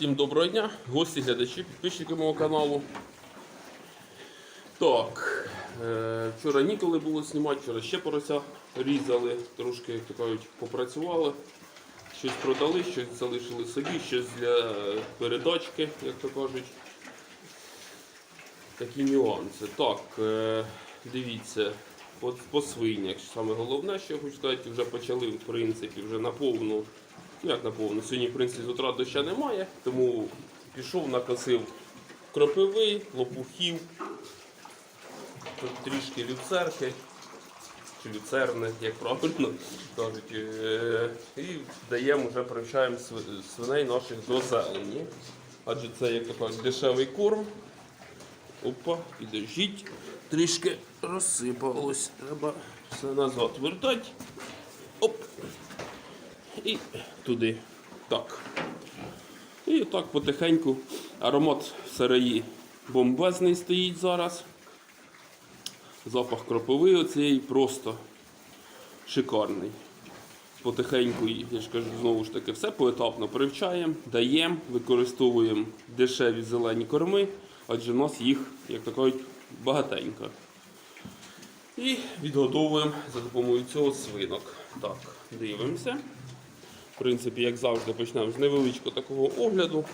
Всім доброго дня, гості, глядачі, підписчики мого каналу. Так, е, вчора ніколи було знімати, вчора ще порося різали, трошки як то кажуть, попрацювали. Щось продали, щось залишили собі, щось для передачки, як то кажуть. Такі нюанси. Так, е, дивіться, от по свинях. Саме головне, що я хочу сказати, вже почали в принципі вже наповну. Як наповну? Сьогодні, в принципі, з утра доща немає, тому пішов, накосив кропиви, лопухів, трішки люцерки, чи люцерни, як правильно кажуть. Е, І даємо, вже привчаємо свиней наших до зелені. Адже це як кажуть, дешевий корм. Опа, підождіть. Трішки розсипалось. Треба все назад вертати. Оп. І туди. Так. І так потихеньку. Аромат сараї бомбезний стоїть зараз. Запах кроповий оцей просто шикарний. Потихеньку, я ж кажу, знову ж таки, все поетапно привчаємо, даємо, використовуємо дешеві зелені корми, адже в нас їх, як то кажуть, багатенько. І відгодовуємо за допомогою цього свинок. Так, дивимося. В принципі, як завжди, почнемо з невеличкого такого огляду.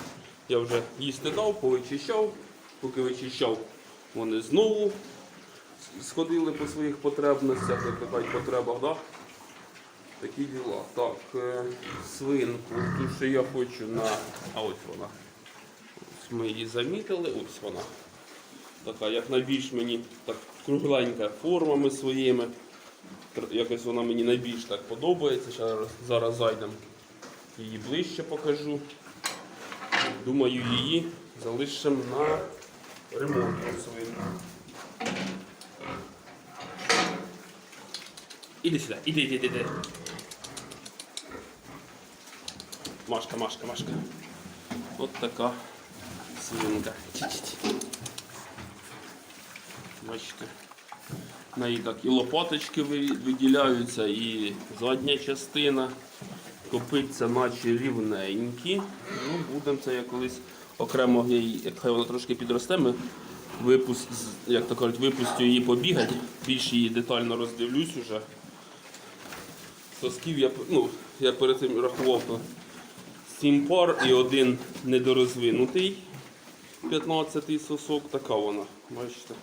Я вже їсти дав, повичищав. Поки вичищав, вони знову сходили по своїх потребностях, як кажуть, потребах. Да? Такі діла. Так, е, свинку, ту, що я хочу на. А ось вона. Ось ми її замітили, ось вона. Така, як найбільш мені так кругленька формами своїми. Якось вона мені найбільш так подобається. Зараз, зараз зайдемо її ближче покажу. Думаю, її залишимо на ремонт свинку. Іди сюди, іди, іди, іди. Машка, Машка, Машка. От така свинка. Бачите. В неї так і лопаточки виділяються, і задня частина. Копиться наче рівненькі. Ну, будемо це я колись окремо як хай вона трошки підросте, ми випуск, як то кажуть, випустю її побігати. Більш її детально роздивлюсь уже. Сосків я, ну, я перед цим рахував то 7 пар і один недорозвинутий 15-й сосок. Така вона, бачите.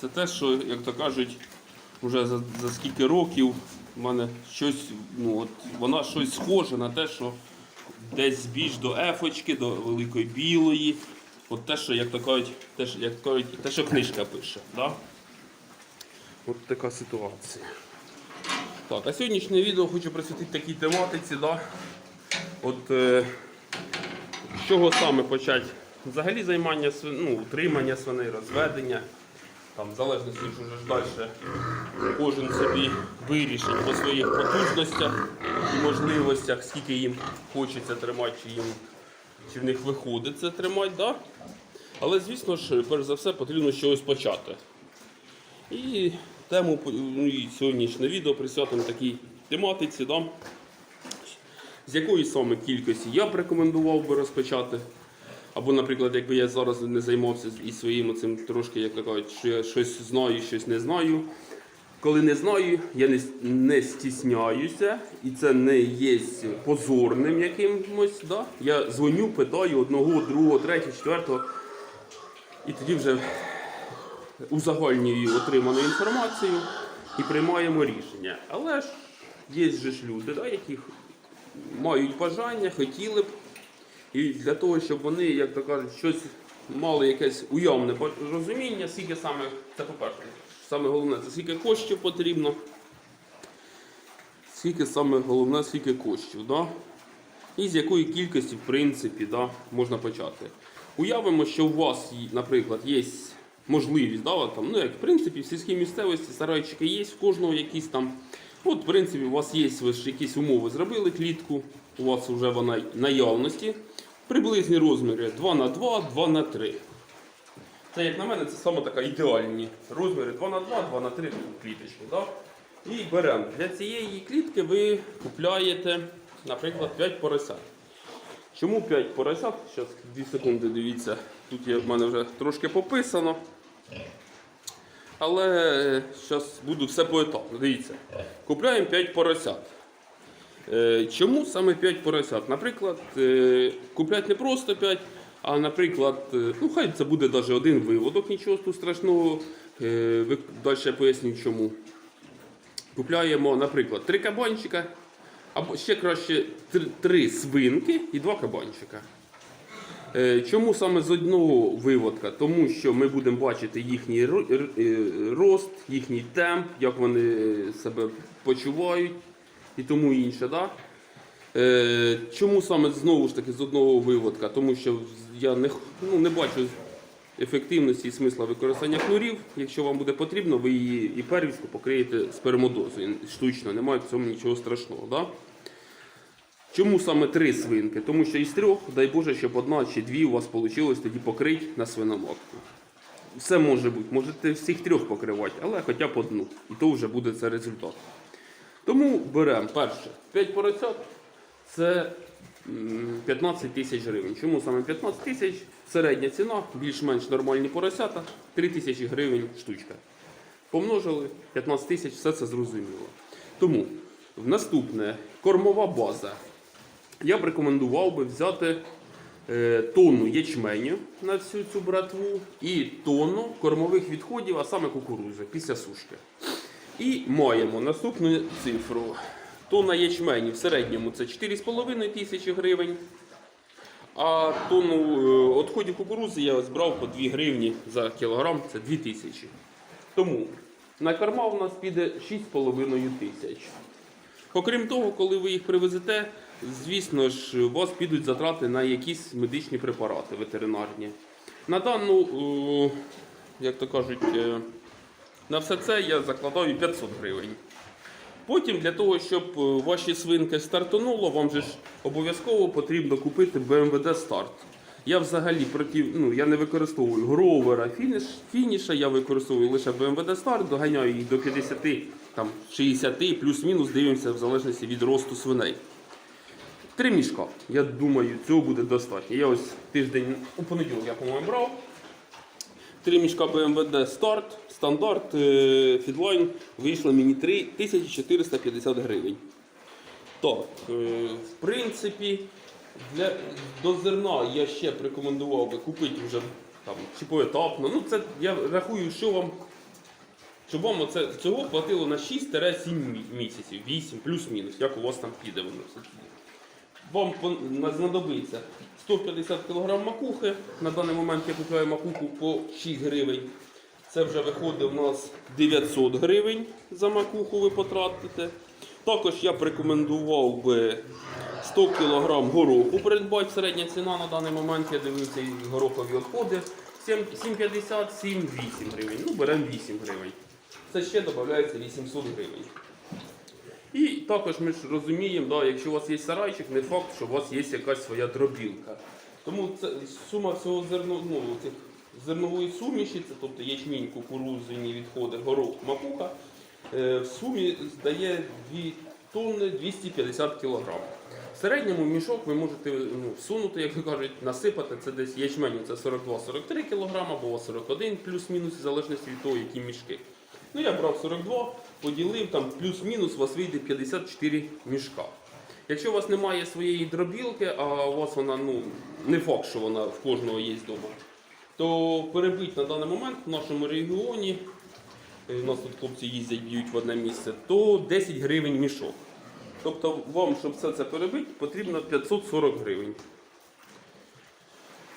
Це те, що, як то кажуть, вже за, за скільки років в мене щось, ну от вона щось схоже на те, що десь більш до ефочки, до великої білої. От те, що як то кажуть, те, що, як кажуть, те, що книжка пише. Да? От така ситуація. Так, а сьогоднішнє відео хочу присвятити такій тематиці. Да? От е, з чого саме почати? Взагалі займання ну, утримання свиней, розведення. Там, в залежності вже ж далі кожен собі вирішить по своїх потужностях і можливостях, скільки їм хочеться тримати, чи їм чи в них виходить це тримати. Да? Але звісно ж, перш за все, потрібно чогось почати. І тему ну, і сьогоднішнє відео присвятимо такій тематиці, да? з якої саме кількості я б рекомендував би розпочати. Або, наприклад, якби я зараз не займався і своїм цим трошки, як кажуть, що я щось знаю, щось не знаю. Коли не знаю, я не, не стісняюся, і це не є позорним якимось. Да? Я дзвоню, питаю одного, другого, третього, четвертого. І тоді вже узагальнюю отриману інформацію і приймаємо рішення. Але ж є ж люди, да, які мають бажання, хотіли б. І для того, щоб вони, як то кажуть, щось мали якесь уявне розуміння, скільки саме, це по-перше, саме головне, це скільки коштів потрібно. Скільки саме головне, скільки коштів. Да? І з якої кількості, в принципі, да, можна почати. Уявимо, що у вас, наприклад, є можливість, да, там, ну, як в принципі, в сільській місцевості сарайчики є, в кожного якісь там. От, в принципі, у вас є ви ж якісь умови, зробили клітку, у вас вже вона наявності. Приблизні розміри 2 на 2 2 на 3 Це, як на мене, це саме така ідеальні розміри 2 на 2 2 на 3 кліточки. Да? І беремо. Для цієї клітки ви купляєте, наприклад, 5 поросят. Чому 5 поросят? Зараз 2 секунди дивіться. Тут є в мене вже трошки пописано. Але зараз буду все поетапно. Дивіться. Купляємо 5 поросят. Е, Чому саме 5 поросят? Наприклад, е, купляти не просто 5, а наприклад, е, ну хай це буде навіть один виводок, нічого тут страшного. Далі поясню чому. Купляємо, наприклад, 3 кабанчика, або ще краще 3 свинки і 2 кабанчика. Чому саме з одного виводка? Тому що ми будемо бачити їхній рост, їхній темп, як вони себе почувають і тому інше. Да? Е, Чому саме знову ж таки з одного виводка? Тому що я не, ну, не бачу ефективності і смисла використання хлорів. Якщо вам буде потрібно, ви її і первістку покриєте спермодозою. Штучно, немає в цьому нічого страшного. Да? Чому саме три свинки? Тому що із трьох, дай Боже, щоб одна чи дві у вас вийшло тоді покрити на свиноматку. Все може бути, можете всіх трьох покривати, але хоча б одну. І то вже буде це результат. Тому беремо перше 5 поросят це 15 тисяч гривень. Чому саме 15 тисяч? Середня ціна, більш-менш нормальні поросята, 3 тисячі гривень штучка. Помножили 15 тисяч, все це зрозуміло. Тому в наступне кормова база. Я б рекомендував би взяти е, тонну ячменю на всю цю братву і тонну кормових відходів, а саме кукурузи після сушки. І маємо наступну цифру. Тонна ячменю в середньому це 4,5 тисячі гривень. А тонну е, відходів кукурузи я збрав по 2 гривні за кілограм, це 2 тисячі. Тому на корма у нас піде 6,5 тисяч. Окрім того, коли ви їх привезете, звісно ж, у вас підуть затрати на якісь медичні препарати ветеринарні. На дану, е, як то кажуть, е, на все це я закладаю 500 гривень. Потім для того, щоб е, ваші свинки стартонуло, вам же ж обов'язково потрібно купити BMWD старт. Я взагалі проти, ну, я не використовую гровера, фініш, фініша, я використовую лише BMWD старт, доганяю їх до 50, там, 60, плюс-мінус, дивимося в залежності від росту свиней. Три мішка. Я думаю, цього буде достатньо. Я ось тиждень у понеділок я, по-моєму, брав. Три мішка BMW старт, стандарт, е, фідлайн вийшло мені 3450 гривень. Так, е, в принципі, для, до зерна я ще б рекомендував би купити вже там, чи поетапно. Ну, це я рахую, що вам, щоб вам оце, цього хватило на 6-7 місяців, 8 плюс-мінус, як у вас там піде воно все. Вам знадобиться 150 кг макухи. На даний момент я купляю макуху по 6 гривень. Це вже виходить у нас 900 гривень за макуху ви потратите. Також я б рекомендував би 100 кг гороху придбати. Середня ціна на даний момент, я дивився і горохові відходи. 7,50-7,8 гривень. Ну, беремо 8 гривень. Це ще додається 800 гривень. І також ми ж розуміємо, да, якщо у вас є сарайчик, не факт, що у вас є якась своя дробілка. Тому це сума всього зерно, ну, цих зернової суміші, це тобто ячмінь, кукурудзяні відходи, горох, макуха, е, в сумі здає 2 тонни 250 кг. В середньому мішок ви можете ну, всунути, як то кажуть, насипати це десь ячменю це 42-43 кг або 41 плюс-мінус, в залежності від того, які мішки. Ну, я брав 42, поділив, там плюс-мінус у вас вийде 54 мішка. Якщо у вас немає своєї дробілки, а у вас вона ну, не факт, що вона в кожного є вдома, то перебить на даний момент в нашому регіоні, е, у нас тут хлопці їздять, б'ють в одне місце, то 10 гривень мішок. Тобто вам, щоб все це перебити, потрібно 540 гривень.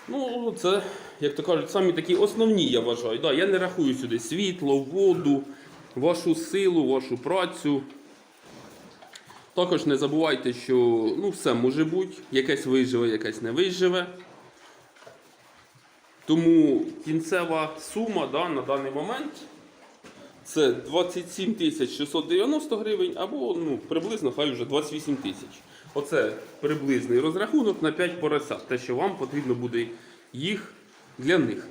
Ну, це, як то кажуть, самі такі основні, я вважаю. Да, я не рахую сюди світло, воду, вашу силу, вашу працю. Також не забувайте, що ну, все може бути, якесь виживе, якесь не виживе. Тому кінцева сума да, на даний момент це 27 690 гривень або ну, приблизно хай вже 28 тисяч. Оце приблизний розрахунок на 5 поросят. Те, що вам потрібно буде їх для них.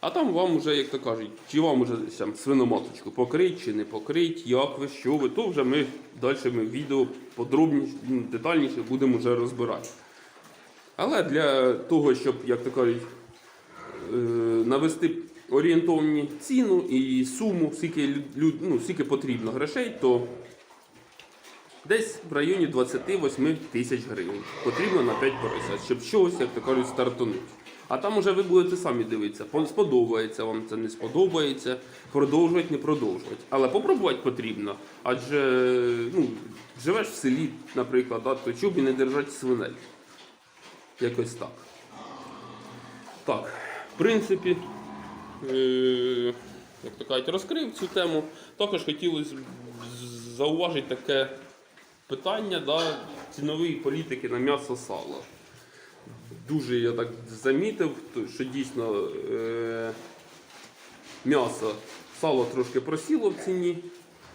А там вам вже, як то кажуть, чи вам вже там свиноматочку покрить, чи не покрить, як ви, що ви, то вже ми далі ми відео подробніше, ну, детальніше будемо вже розбирати. Але для того, щоб, як то кажуть, е, навести орієнтовні ціну і суму, скільки, ну, скільки потрібно грошей, то десь в районі 28 тисяч гривень потрібно на 5 поросят, щоб чогось, як то кажуть, стартануть. А там уже ви будете самі дивитися, сподобається вам це, не сподобається, продовжувати, не продовжувати. Але попробувати потрібно. Адже ну, живеш в селі, наприклад, да, то чому б і не держати свиней? Якось так. Так, в принципі, е, як то кажуть, розкрив цю тему. Також хотілося б зауважити таке питання да, цінової політики на м'ясо сало. Дуже я так замітив, що дійсно е, м'ясо, сало трошки просіло в ціні.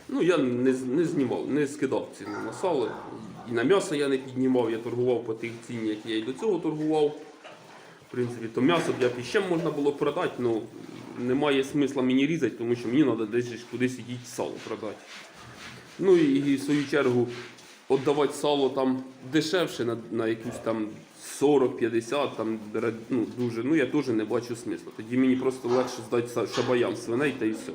Ну, я не, не знімав, не скидав ціну на сало. І на м'ясо я не піднімав, я торгував по тих ціні, як я і до цього торгував. В принципі, то м'ясо б я б іще можна було продати, але немає смисла мені різати, тому що мені треба десь кудись ідіть сало продати. Ну і в свою чергу віддавати сало там дешевше на, на якусь там 40-50, там ну, дуже, ну я теж не бачу смисла. Тоді мені просто легше здати шабаям свиней та і все,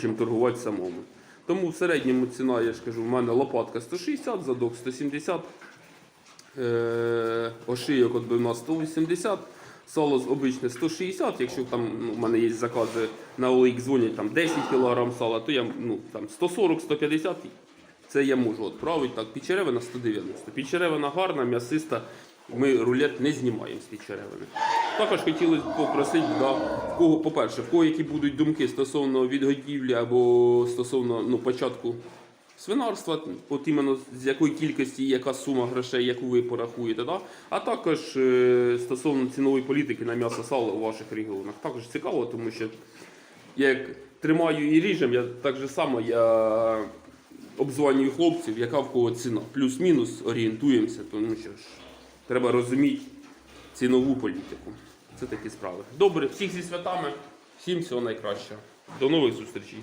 чим торгувати самому. Тому в середньому ціна, я ж кажу, в мене лопатка 160, задок 170, е, ошийок отбивна 180, сало обичне 160, якщо там ну, в мене є закази на OLX дзвонять там 10 кг сала, то я ну, там 140-150 це я можу відправити. Так, пічеревина 190. Пічеревина гарна, м'ясиста. Ми рулет не знімаємо з пічеревини. Також хотілося б попросити, да, в кого, по-перше, в кого які будуть думки стосовно відгодівлі або стосовно ну, початку свинарства, от іменно з якої кількості, яка сума грошей, яку ви порахуєте, да? а також е, стосовно цінової політики на м'ясо сало у ваших регіонах. Також цікаво, тому що я як тримаю і ріжем, я так же само я обзванюю хлопців, яка в кого ціна. Плюс-мінус орієнтуємося, тому що ж треба розуміти цінову політику. Це такі справи. Добре, всіх зі святами, всім всього найкращого. До нових зустрічей.